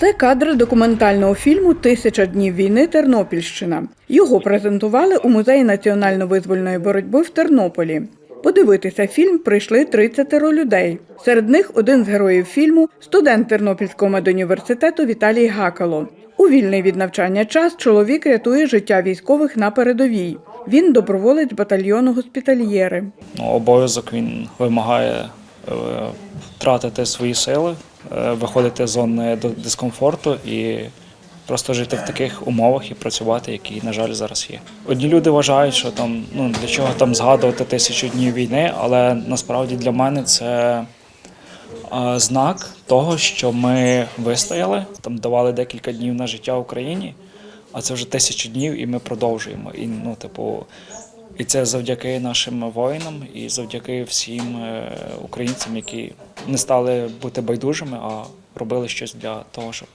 Це кадри документального фільму Тисяча днів війни Тернопільщина. Його презентували у музеї національно-визвольної боротьби в Тернополі. Подивитися фільм прийшли 30 людей. Серед них один з героїв фільму студент Тернопільського медуніверситету Віталій Гакало. У вільний від навчання час чоловік рятує життя військових на передовій. Він доброволець батальйону госпітальєри. Ну, обов'язок він вимагає е, тратити свої сили, виходити з зони дискомфорту і просто жити в таких умовах і працювати, які, на жаль, зараз є. Одні люди вважають, що там ну для чого там згадувати тисячу днів війни, але насправді для мене це. е, Знак того, що ми вистояли, там давали декілька днів на життя Україні, а це вже тисячу днів, і ми продовжуємо. І ну, типу, і це завдяки нашим воїнам і завдяки всім е, українцям, які не стали бути байдужими, а робили щось для того, щоб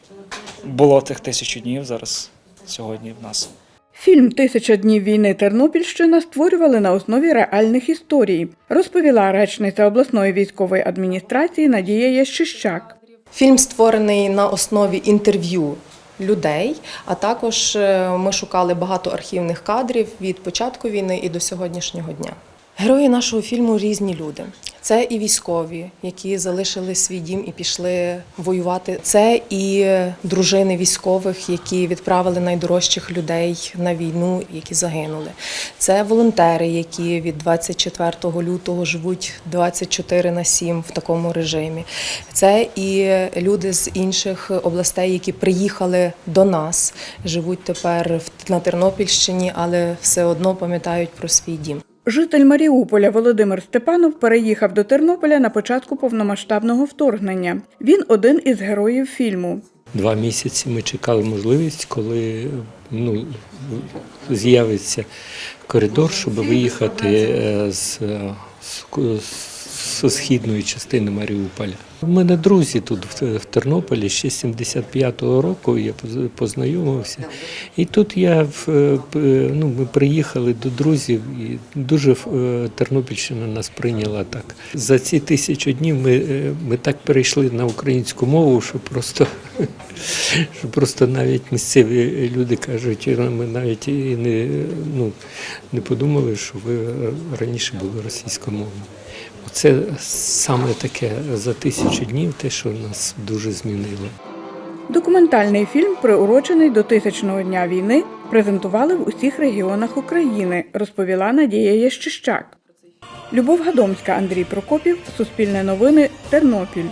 було тих тисячу днів зараз сьогодні в нас. Фільм Тисяча днів війни Тернопільщина створювали на основі реальних історій, розповіла речниця обласної військової адміністрації Надія Ящищак. Фільм створений на основі інтерв'ю людей, а також е, ми шукали багато архівних кадрів від початку війни і до сьогоднішнього дня. Герої нашого фільму різні люди. Це і військові, які залишили свій дім і пішли воювати. Це і дружини військових, які відправили найдорожчих людей на війну, які загинули. Це волонтери, які від 24 лютого живуть 24 на 7 в такому режимі. Це і люди з інших областей, які приїхали до нас, живуть тепер на Тернопільщині, але все одно пам'ятають про свій дім. Житель Маріуполя Володимир Степанов переїхав до Тернополя на початку повномасштабного вторгнення. Він один із героїв фільму. Два місяці ми чекали можливість, коли ну, з'явиться коридор, щоб виїхати з, з, е, з, з східної частини Маріуполя. У мене друзі тут в, Тернополі ще з 75-го року я поз- познайомився. І тут я в, е, ну, ми приїхали до друзів, і дуже е, Тернопільщина нас прийняла так. За ці тисячу днів ми, е, ми так перейшли на українську мову, що просто, що просто навіть місцеві люди кажуть, «Ну, ми навіть і не, ну, не подумали, що ви раніше були російськомовні. Це саме таке за тисячу днів, те, що нас дуже змінило. Документальний фільм, приурочений до тисячного дня війни, презентували в усіх регіонах України, розповіла Надія Ящищак. Любов Гадомська, Андрій Прокопів, Суспільне новини, Тернопіль.